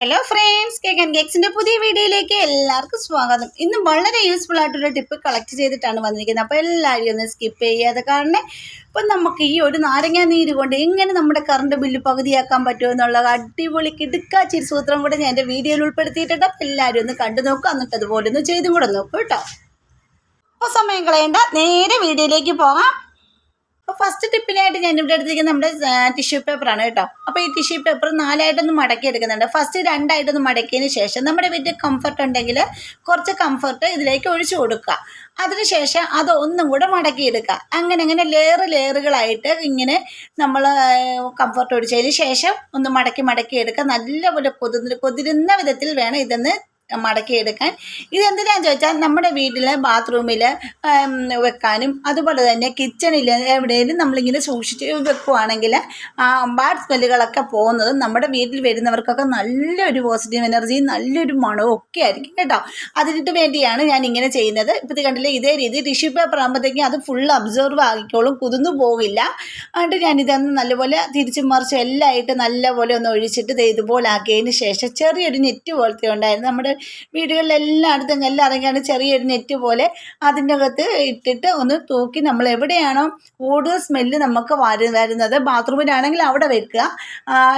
Hello friends cake and കേക്സിന്റെ പുതിയ വീഡിയോയിലേക്ക് എല്ലാവർക്കും സ്വാഗതം. ഇന്ന് വളരെ യൂസ്ഫുൾ ആയിട്ടൊരു ടിപ്പ് കളക്ട് ചെയ്തിട്ടാണ് വന്നിരിക്കുന്നത്. അപ്പോൾ എല്ലാവരും ഒന്ന് സ്കിപ്പ് ചെയ്യാതെ കാരണം ഇപ്പം നമുക്ക് ഈ ഒരു നാരങ്ങ നീര് കൊണ്ട് എങ്ങനെ നമ്മുടെ കറണ്ട് ബില്ല് പകുതിയാക്കാൻ പറ്റുമോ എന്നുള്ള അടിപൊളി കിടുക്കാച്ചിരി സൂത്രം കൂടെ ഞാൻ എന്റെ വീഡിയോയിൽ ഉൾപ്പെടുത്തിയിട്ടുണ്ട്. അപ്പോൾ എല്ലാവരും ഒന്ന് കണ്ടു നോക്കുക എന്നിട്ട് അതുപോലെ ഒന്ന് ചെയ്തും കൂടെ നോക്കൂ കേട്ടോ. അപ്പോൾ സമയം കളയേണ്ട. നേരെ വീഡിയോയിലേക്ക് പോകാം. അപ്പോൾ ഫസ്റ്റ് ടിപ്പിനായിട്ട് ഞാൻ ഇവിടെ എടുത്തിരിക്കുന്നത് നമ്മുടെ ടിഷ്യൂ പേപ്പറാണ് കേട്ടോ. അപ്പോൾ ഈ ടിഷ്യൂ പേപ്പർ നാലായിട്ടൊന്ന് മടക്കി എടുക്കുന്നുണ്ട്. ഫസ്റ്റ് രണ്ടായിട്ടൊന്ന് മടക്കിയതിന് ശേഷം നമ്മുടെ വീട്ടിൽ കംഫർട്ട് ഉണ്ടെങ്കിൽ കുറച്ച് കംഫർട്ട് ഇതിലേക്ക് ഒഴിച്ചു കൊടുക്കുക. അതിനുശേഷം അത് ഒന്നും കൂടെ മടക്കിയെടുക്കുക അങ്ങനെ അങ്ങനെ ലെയർ ലെയറുകളായിട്ട് ഇങ്ങനെ നമ്മൾ കംഫർട്ട് ഒഴിച്ചതിന് ശേഷം ഒന്ന് മടക്കി മടക്കി എടുക്കുക. നല്ലപോലെ കൊതിരുന്ന വിധത്തിൽ വേണം ഇതൊന്ന് മടക്കിയെടുക്കാൻ ഇതെന്തിനാന്ന് ചോദിച്ചാൽ നമ്മുടെ വീട്ടിലെ ബാത്റൂമിൽ വെക്കാനും അതുപോലെ തന്നെ കിച്ചണിൽ എവിടെയെങ്കിലും നമ്മളിങ്ങനെ സൂക്ഷിച്ച് വെക്കുവാണെങ്കിൽ ബാഡ് സ്മെല്ലുകളൊക്കെ പോകുന്നത് നമ്മുടെ വീട്ടിൽ വരുന്നവർക്കൊക്കെ നല്ലൊരു പോസിറ്റീവ് എനർജിയും നല്ലൊരു മണവും ഒക്കെ ആയിരിക്കും കേട്ടോ. അതിനിട്ട് വേണ്ടിയാണ് ഞാൻ ഇങ്ങനെ ചെയ്യുന്നത് ഇപ്പോൾ കണ്ടില്ലേ ഇതേ രീതി ടിഷ്യൂ പേപ്പർ ആകുമ്പോഴത്തേക്കും അത് ഫുൾ അബ്സോർവ് ആക്കിക്കോളും കുതിർന്നു പോകില്ല ഞാൻ ഞാനിതൊന്ന് നല്ലപോലെ തിരിച്ചു മറിച്ചും എല്ലാം ആയിട്ട് നല്ലപോലെ ഒന്ന് ഒഴിച്ചിട്ട് ഇതുപോലെ ആക്കിയതിന് ശേഷം ചെറിയൊരു നെറ്റ് പോലത്തെ ഉണ്ടായിരുന്നു. നമ്മുടെ വീടുകളിലെല്ലായിടത്തും എല്ലാറിയാണ് ചെറിയൊരു നെറ്റ് പോലെ അതിന്റെ അകത്ത് ഇട്ടിട്ട് ഒന്ന് തൂക്കി നമ്മൾ എവിടെയാണോ കൂടുതൽ സ്മെല്ല് നമുക്ക് വരു വരുന്നത്. ബാത്റൂമിലാണെങ്കിൽ അവിടെ വെക്കുക.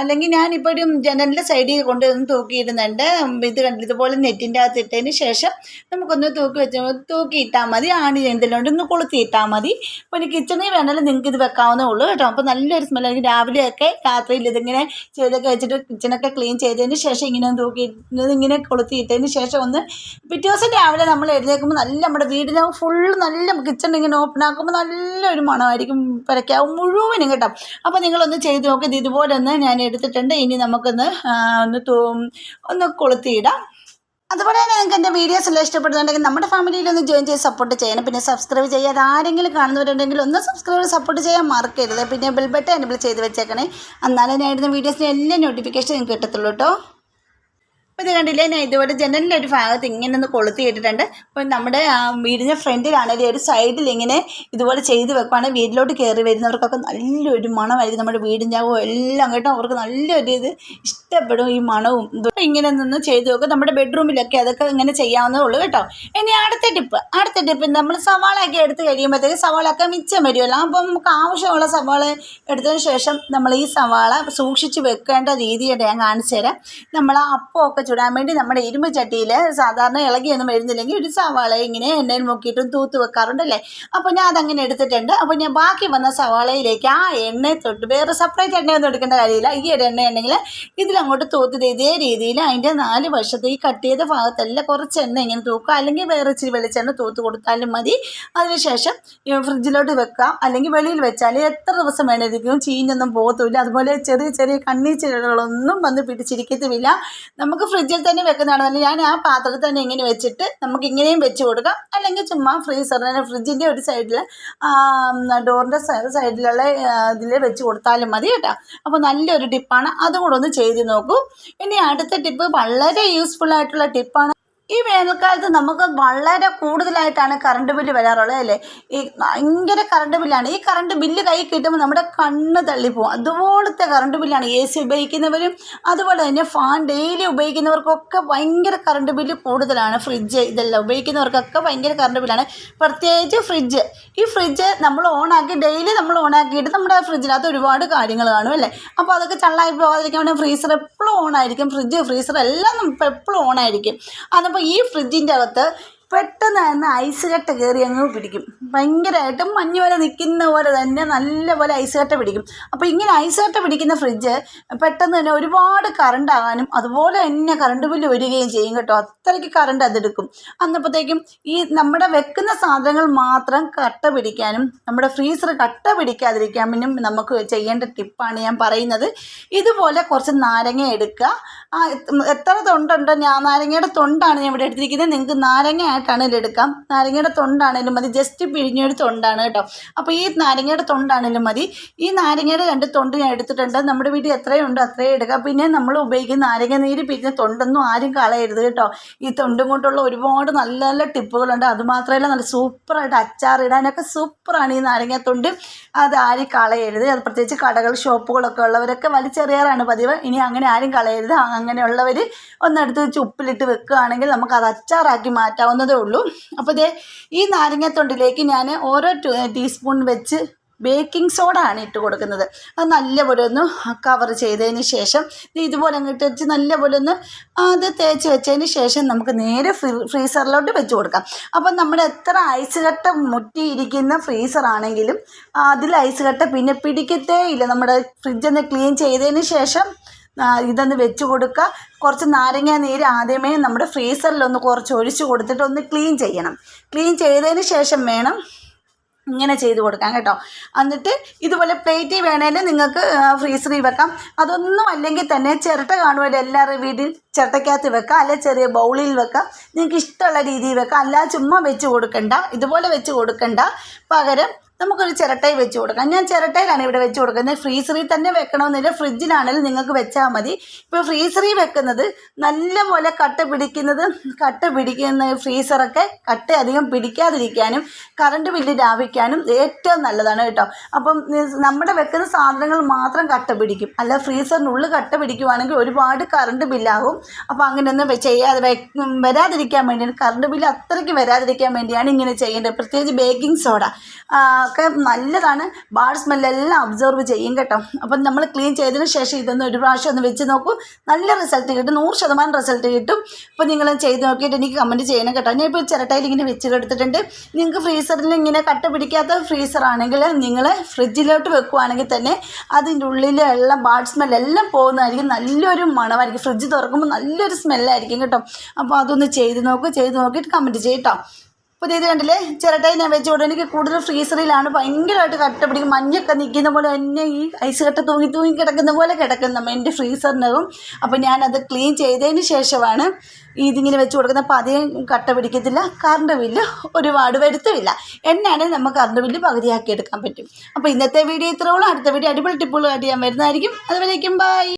അല്ലെങ്കിൽ ഞാനിപ്പോൾ ഒരു ജനലിന്റെ സൈഡിൽ കൊണ്ട് ഒന്ന് തൂക്കിയിടുന്നുണ്ട്. ഇത് കണ്ടിട്ട് ഇതുപോലെ നെറ്റിന്റെ അകത്ത് ഇട്ടതിന് ശേഷം നമുക്കൊന്ന് തൂക്കി വെച്ച് തൂക്കി ഇട്ടാൽ മതി. ആണി എന്തെല്ലാം ഒന്ന് കൊളുത്തി ഇട്ടാൽ മതി. അപ്പോൾ ഇനി കിച്ചണിൽ വേണമെങ്കിൽ നിങ്ങൾക്ക് ഇത് വെക്കാവുന്നേ ഉള്ളൂ കേട്ടോ. അപ്പോൾ നല്ലൊരു സ്മെല്ലായിരിക്കും രാവിലെയൊക്കെ രാത്രിയിൽ ഇതിങ്ങനെ ചെയ്തൊക്കെ വെച്ചിട്ട് കിച്ചണൊക്കെ ക്ലീൻ ചെയ്തതിന് ശേഷം ഇങ്ങനെ തൂക്കി ഇങ്ങനെ കൊളുത്തി ഇട്ടതിന് ശേഷം ഒന്ന് പിറ്റേ ദിവസം രാവിലെ നമ്മൾ എഴുന്നേൽക്കുമ്പോൾ നല്ല നമ്മുടെ വീടിന് ഫുള്ള് നല്ല കിച്ചൺ ഇങ്ങനെ ഓപ്പൺ ആക്കുമ്പോൾ നല്ലൊരു മണമായിരിക്കും പെരക്കാവും മുഴുവനും കേട്ടോ. അപ്പോൾ നിങ്ങളൊന്ന് ചെയ്ത് നോക്കിയത് ഇതുപോലെ ഒന്ന് ഞാൻ എടുത്തിട്ടുണ്ട്. ഇനി നമുക്കൊന്ന് ഒന്ന് ഒന്ന് കൊളുത്തിയിടാം. അതുപോലെ തന്നെ നിങ്ങൾക്ക് എന്റെ വീഡിയോസ് എല്ലാം ഇഷ്ടപ്പെടുന്നുണ്ടെങ്കിൽ നമ്മുടെ ഫാമിലിയിൽ ഒന്ന് ജോയിൻ ചെയ്ത് സപ്പോർട്ട് ചെയ്യണം. പിന്നെ സബ്സ്ക്രൈബ് ചെയ്യാൻ ആരെങ്കിലും കാണുന്നവരുണ്ടെങ്കിൽ ഒന്ന് സബ്സ്ക്രൈബ് സപ്പോർട്ട് ചെയ്യാൻ മറക്കരുത്. പിന്നെ ബെൽ ബട്ടൺ എനബിൾ ചെയ്ത് വെച്ചേക്കണേ. എന്നാലും ഞാൻ ഇടുന്ന വീഡിയോസിന് എല്ലാ നോട്ടിഫിക്കേഷൻ നിങ്ങൾക്ക് കിട്ടത്തുള്ളൂ കേട്ടോ. കണ്ടില്ലേ? ഞാൻ ഇതുപോലെ ജനലിന്റെ ഒരു ഭാഗത്ത് ഇങ്ങനെ ഒന്ന് കൊളുത്തി ഇട്ടിട്ടുണ്ട്. അപ്പോൾ നമ്മുടെ വീടിന്റെ ഫ്രണ്ടിലാണെങ്കിൽ ഒരു സൈഡിൽ ഇങ്ങനെ ഇതുപോലെ ചെയ്ത് വെക്കുവാണെങ്കിൽ വീട്ടിലോട്ട് കയറി വരുന്നവർക്കൊക്കെ നല്ലൊരു മണമായിരിക്കും. നമ്മുടെ വീടിന്റെ എല്ലാം കേട്ടോ അവർക്ക് നല്ലൊരു ഇത് ഇഷ്ടപ്പെടും ഈ മണവും. ഇതും ഇങ്ങനെ നിന്ന് ചെയ്ത് വെക്കും. നമ്മുടെ ബെഡ്റൂമിലൊക്കെ അതൊക്കെ ഇങ്ങനെ ചെയ്യാവുന്നേ ഉള്ളൂ കേട്ടോ. ഇനി അടുത്ത ടിപ്പ്. അടുത്ത ടിപ്പ് നമ്മൾ സവാളയൊക്കെ എടുത്ത് കഴിയുമ്പോഴത്തേക്ക് സവാളയൊക്കെ മിച്ചം വരുമല്ലോ. അപ്പം നമുക്ക് ആവശ്യമുള്ള സവാള എടുത്തതിന് ശേഷം നമ്മൾ ഈ സവാള സൂക്ഷിച്ച് വെക്കേണ്ട രീതിയായിട്ട് ഞാൻ കാണിച്ചു തരാം. നമ്മൾ അപ്പമൊക്കെ ചുടാൻ വേണ്ടി നമ്മുടെ ഇരുമ്പ് ചട്ടിയിൽ സാധാരണ ഇളകിയൊന്നും വരുന്നില്ലെങ്കിൽ ഒരു സവാള ഇങ്ങനെ എണ്ണയിൽ മുക്കിയിട്ടും തൂത്ത് വെക്കാറുണ്ടല്ലേ? അപ്പോൾ ഞാൻ അതങ്ങനെ എടുത്തിട്ടുണ്ട്. അപ്പോൾ ഞാൻ ബാക്കി വന്ന സവാളയിലേക്ക് ആ എണ്ണ തൊട്ട് വേറെ സെപ്പറേറ്റ് എണ്ണയൊന്നും എടുക്കേണ്ട കാര്യമില്ല. ഈ ഒരു എണ്ണ ഉണ്ടെങ്കിൽ ഇതിലങ്ങോട്ട് തൂത്ത് ഇതേ രീതിയിൽ അതിന്റെ നാല് വശത്ത് ഈ കട്ട് ചെയ്ത ഭാഗത്തെല്ലാം കുറച്ച് എണ്ണ ഇങ്ങനെ തൂക്കുക. അല്ലെങ്കിൽ വേറെ ഇച്ചിരി വെളിച്ചെണ്ണ തൂത്ത് കൊടുത്താലും മതി. അതിനുശേഷം ഫ്രിഡ്ജിലോട്ട് വെക്കാം അല്ലെങ്കിൽ വെളിയിൽ വെച്ചാൽ എത്ര ദിവസം വേണമായിരിക്കും ചീഞ്ഞൊന്നും പോകത്തുമില്ല. അതുപോലെ ചെറിയ ചെറിയ കണ്ണീച്ചകളൊന്നും വന്ന് പിടിച്ചിരിക്കത്തുമില്ല. നമുക്ക് ഫ്രിഡ്ജിൽ തന്നെ വെക്കുന്നതാണ് ഞാൻ ആ പാത്രത്തിൽ തന്നെ ഇങ്ങനെ വെച്ചിട്ട് നമുക്ക് ഇങ്ങനെയും വെച്ച് കൊടുക്കാം. അല്ലെങ്കിൽ ചുമ്മാ ഫ്രീസറിന് ഫ്രിഡ്ജിന്റെ ഒരു സൈഡിൽ ഡോറിന്റെ സൈഡിലുള്ള ഇതിൽ വെച്ച് കൊടുത്താലും മതി കേട്ടോ. അപ്പോൾ നല്ലൊരു ടിപ്പാണ്. അതും കൂടെ ഒന്ന് ചെയ്ത് നോക്കൂ. ഇനി അടുത്ത ടിപ്പ് വളരെ യൂസ്ഫുൾ ആയിട്ടുള്ള ടിപ്പാണ്. ഈ വേനൽക്കാലത്ത് നമുക്ക് വളരെ കൂടുതലായിട്ടാണ് കറണ്ട് ബില്ല് വരാറുള്ളത് അല്ലേ? ഈ ഭയങ്കര കറണ്ട് ബില്ലാണ് ഈ കറണ്ട് ബില്ല് കൈ കിട്ടുമ്പോൾ നമ്മുടെ കണ്ണ് തള്ളിപ്പോവും. അതുപോലത്തെ കറണ്ട് ബില്ലാണ് എ സി ഉപയോഗിക്കുന്നവരും അതുപോലെ തന്നെ ഫാൻ ഡെയിലി ഉപയോഗിക്കുന്നവർക്കൊക്കെ ഭയങ്കര കറണ്ട് ബില്ല് കൂടുതലാണ്. ഫ്രിഡ്ജ് ഇതെല്ലാം ഉപയോഗിക്കുന്നവർക്കൊക്കെ ഭയങ്കര കറണ്ട് ബില്ലാണ് പ്രത്യേകിച്ച് ഫ്രിഡ്ജ് ഈ ഫ്രിഡ്ജ് നമ്മൾ ഓണാക്കി ഡെയിലി നമ്മൾ ഓണാക്കിയിട്ട് നമ്മുടെ ഫ്രിഡ്ജിനകത്ത് ഒരുപാട് കാര്യങ്ങൾ കാണും അല്ലേ? അപ്പോൾ അതൊക്കെ ചള്ളായി പോകാതിരിക്കാൻ വേണ്ടി ഫ്രീസർ എപ്പോഴും ഓണായിരിക്കും ഫ്രിഡ്ജ് ഫ്രീസർ എല്ലാം നമുക്ക് എപ്പോഴും ഓണായിരിക്കും അതപ്പോൾ ഈ ഫ്രിഡ്ജിന്റെ അകത്ത് പെട്ടെന്ന് തന്നെ ഐസ് കട്ട കയറി അങ്ങ് പിടിക്കും. ഭയങ്കരമായിട്ടും മഞ്ഞ് പോലെ നിൽക്കുന്ന പോലെ തന്നെ നല്ലപോലെ ഐസ് കട്ട പിടിക്കും. അപ്പോൾ ഇങ്ങനെ ഐസ് കട്ട പിടിക്കുന്ന ഫ്രിഡ്ജ് പെട്ടെന്ന് തന്നെ ഒരുപാട് കറണ്ട് ആകാനും അതുപോലെ തന്നെ കറണ്ട് ബില്ല് വരികയും ചെയ്യും കേട്ടോ. അത്രയ്ക്ക് കറണ്ട് അതെടുക്കും. അന്നപ്പോഴത്തേക്കും ഈ നമ്മുടെ വെക്കുന്ന സാധനങ്ങൾ മാത്രം കട്ട പിടിക്കാനും നമ്മുടെ ഫ്രീസർ കട്ട പിടിക്കാതിരിക്കാനും നമുക്ക് ചെയ്യേണ്ട ടിപ്പാണ് ഞാൻ പറയുന്നത്. ഇതുപോലെ കുറച്ച് നാരങ്ങ എടുക്കുക. എത്ര തൊണ്ടുണ്ടോ? ഞാൻ നാരങ്ങയുടെ തൊണ്ടാണ് ഞാൻ ഇവിടെ എടുത്തിരിക്കുന്നത്. നിങ്ങൾക്ക് നാരങ്ങ തൊണ്ടായിട്ടാണ് എടുക്കാം. നാരങ്ങയുടെ തൊണ്ടാണേലും മതി. ജസ്റ്റ് പിഴിഞ്ഞൊരു തൊണ്ടാണ് കേട്ടോ. അപ്പോൾ ഈ നാരങ്ങയുടെ തൊണ്ടാണേലും മതി. ഈ നാരങ്ങയുടെ രണ്ട് തൊണ്ട് ഞാൻ എടുത്തിട്ടുണ്ട്. നമ്മുടെ വീട്ടിൽ എത്രയുണ്ടോ അത്രയും എടുക്കാം. പിന്നെ നമ്മൾ ഉപയോഗിക്കുന്ന നാരങ്ങ നീര് പിരിഞ്ഞ തൊണ്ടൊന്നും ആരും കളയരുത് കേട്ടോ. ഈ തൊണ്ടും കൊണ്ടുള്ള ഒരുപാട് നല്ല നല്ല ടിപ്പുകളുണ്ട്. അതുമാത്രമല്ല നല്ല സൂപ്പറായിട്ട് അച്ചാറിടാനൊക്കെ സൂപ്പറാണ് ഈ നാരങ്ങത്തൊണ്ട് അത് ആരും കളയരുത്. അത് പ്രത്യേകിച്ച് കടകൾ ഷോപ്പുകളൊക്കെ ഉള്ളവരൊക്കെ വലിച്ചെറിയാറാണ് പതിവ്. ഇനി അങ്ങനെ ആരും കളയരുത്. അങ്ങനെയുള്ളവർ ഒന്നെടുത്ത് ചുപ്പിലിട്ട് വെക്കുകയാണെങ്കിൽ നമുക്ക് അത് അച്ചാറാക്കി മാറ്റാവുന്നതേ ഉള്ളൂ. അപ്പോൾ ഇതേ ഈ നാരങ്ങത്തൊണ്ടിലേക്ക് ഞാൻ ഓരോ ടീസ്പൂൺ വെച്ച് ബേക്കിംഗ് സോഡ ആണ് ഇട്ട് കൊടുക്കുന്നത്. അത് നല്ലപോലെ ഒന്ന് കവർ ചെയ്തതിന് ശേഷം ഇതുപോലെ അങ്ങോട്ട് വെച്ച് നല്ലപോലെ ഒന്ന് അത് തേച്ച് വെച്ചതിന് ശേഷം നമുക്ക് നേരെ ഫ്രീ ഫ്രീസറിലോട്ട് വെച്ച് കൊടുക്കാം. അപ്പം നമ്മുടെ എത്ര ഐസ് കട്ട മുട്ടിയിരിക്കുന്ന ഫ്രീസറാണെങ്കിലും അതിൽ ഐസ് കട്ട പിന്നെ പിടിക്കത്തേ ഇല്ല. നമ്മുടെ ഫ്രിഡ്ജ് ഒന്ന് ക്ലീൻ ചെയ്തതിന് ശേഷം ഇതൊന്ന് വെച്ച് കൊടുക്കുക കുറച്ച് നാരങ്ങ നീര് ആദ്യമേ നമ്മുടെ ഫ്രീസറിലൊന്ന് കുറച്ച് ഒഴിച്ച് കൊടുത്തിട്ട് ഒന്ന് ക്ലീൻ ചെയ്യണം. ക്ലീൻ ചെയ്തതിന് ശേഷം വേണം ഇങ്ങനെ ചെയ്ത് കൊടുക്കാം കേട്ടോ. എന്നിട്ട് ഇതുപോലെ പ്ലേറ്റിൽ വേണേലും നിങ്ങൾക്ക് ഫ്രീസറിൽ വെക്കാം. അതൊന്നും അല്ലെങ്കിൽ തന്നെ ചിരട്ട കാണുമല്ലോ എല്ലാവരുടെയും വീട്ടിൽ ചിരട്ടയ്ക്കകത്ത് വെക്കാം. അല്ലെ ചെറിയ ബൗളിൽ വെക്കാം. നിങ്ങൾക്ക് ഇഷ്ടമുള്ള രീതിയിൽ വെക്കാം. അല്ലാതെ ചുമ്മാ വെച്ച് കൊടുക്കണ്ട. ഇതുപോലെ വെച്ച് കൊടുക്കണ്ട. പകരം നമുക്കൊരു ചിരട്ടയിൽ വെച്ച് കൊടുക്കാം. ഞാൻ ചിരട്ടയിലാണ് ഇവിടെ വെച്ച് കൊടുക്കുന്നത്. ഫ്രീസറിൽ തന്നെ വെക്കണമെന്നില്ല. ഫ്രിഡ്ജിലാണെങ്കിലും നിങ്ങൾക്ക് വെച്ചാൽ മതി. ഇപ്പോൾ ഫ്രീസറിൽ വെക്കുന്നത് നല്ലപോലെ കട്ട പിടിക്കുന്നത് കട്ട പിടിക്കുന്ന ഫ്രീസറൊക്കെ കട്ട അധികം പിടിക്കാതിരിക്കാനും കറണ്ട് ബില്ല് ലാഭിക്കാനും ഏറ്റവും നല്ലതാണ് കേട്ടോ. അപ്പം നമ്മുടെ വെക്കുന്ന സാധനങ്ങൾ മാത്രം കട്ട പിടിക്കും. അല്ല ഫ്രീസറിനുള്ളിൽ കട്ട പിടിക്കുവാണെങ്കിൽ ഒരുപാട് കറണ്ട് ബില്ലാകും അപ്പോൾ അങ്ങനെയൊന്നും ചെയ്യാതെ വരാതിരിക്കാൻ വേണ്ടിയാണ്. കറണ്ട് ബില്ല് അത്രയ്ക്ക് വരാതിരിക്കാൻ വേണ്ടിയാണ് ഇങ്ങനെ ചെയ്യേണ്ടത്. പ്രത്യേകിച്ച് ബേക്കിംഗ് സോഡ ഒക്കെ നല്ലതാണ്. ബാഡ് സ്മെല്ലെല്ലാം അബ്സർവ് ചെയ്യും കേട്ടോ. അപ്പം നമ്മൾ ക്ലീൻ ചെയ്തതിന് ശേഷം ഇതൊന്ന് ഒരു പ്രാവശ്യം ഒന്ന് വെച്ച് നോക്കൂ. നല്ല റിസൾട്ട് കിട്ടും. നൂറ് ശതമാനം റിസൾട്ട് കിട്ടും. അപ്പോൾ നിങ്ങൾ ചെയ്ത് നോക്കിയിട്ട് എനിക്ക് കമന്റ് ചെയ്യണം കേട്ടോ. ഞാനിപ്പോൾ ചിരട്ടയിൽ ഇങ്ങനെ വെച്ച് കൊടുത്തിട്ടുണ്ട്. നിങ്ങൾക്ക് ഫ്രീസറിൽ ഇങ്ങനെ കട്ട പിടിക്കാത്ത ഫ്രീസർ ആണെങ്കിൽ നിങ്ങൾ ഫ്രിഡ്ജിലോട്ട് വെക്കുവാണെങ്കിൽ തന്നെ അതിന്റെ ഉള്ളിലുള്ള ബാഡ് സ്മെല്ലെല്ലാം പോകുന്നതായിരിക്കും. നല്ലൊരു മണമായിരിക്കും. ഫ്രിഡ്ജ് തുറക്കുമ്പോൾ നല്ലൊരു സ്മെല്ലായിരിക്കും കേട്ടോ. അപ്പോൾ അതൊന്ന് ചെയ്ത് നോക്കുക ചെയ്ത് നോക്കിയിട്ട് കമന്റ് ചെയ്യട്ടോ പുതിയത് കണ്ടില്ലേ? ചിരട്ടയിൽ ഞാൻ വെച്ച് കൊടുത്തു എനിക്ക് കൂടുതൽ ഫ്രീസറിലാണ്. ഭയങ്കരമായിട്ട് കട്ട പിടിക്കും. മഞ്ഞൊക്കെ നിൽക്കുന്ന പോലെ തന്നെ ഈ ഐസ് കട്ട തൂങ്ങി തൂങ്ങി കിടക്കുന്ന പോലെ കിടക്കുന്ന എന്റെ ഫ്രീസറിനകം അപ്പോൾ ഞാനത് ക്ലീൻ ചെയ്തതിന് ശേഷമാണ് ഇതിങ്ങനെ വെച്ച് കൊടുക്കുന്നത്. അപ്പോൾ അധികം കട്ട പിടിക്കത്തില്ല. കറണ്ട് ബില്ല് ഒരുപാട് വരുത്തുമില്ല എന്നാണെങ്കിൽ നമുക്ക് കറണ്ട് ബില്ല് പകുതിയാക്കി എടുക്കാൻ പറ്റും. അപ്പോൾ ഇന്നത്തെ വീഡിയോ ഇത്രയോളം അടുത്ത വീഡിയോ അടിപൊളി ടിപ്പുകളായിട്ട് ഞാൻ വരുന്നതായിരിക്കും. അതുവരേക്കും ബൈ.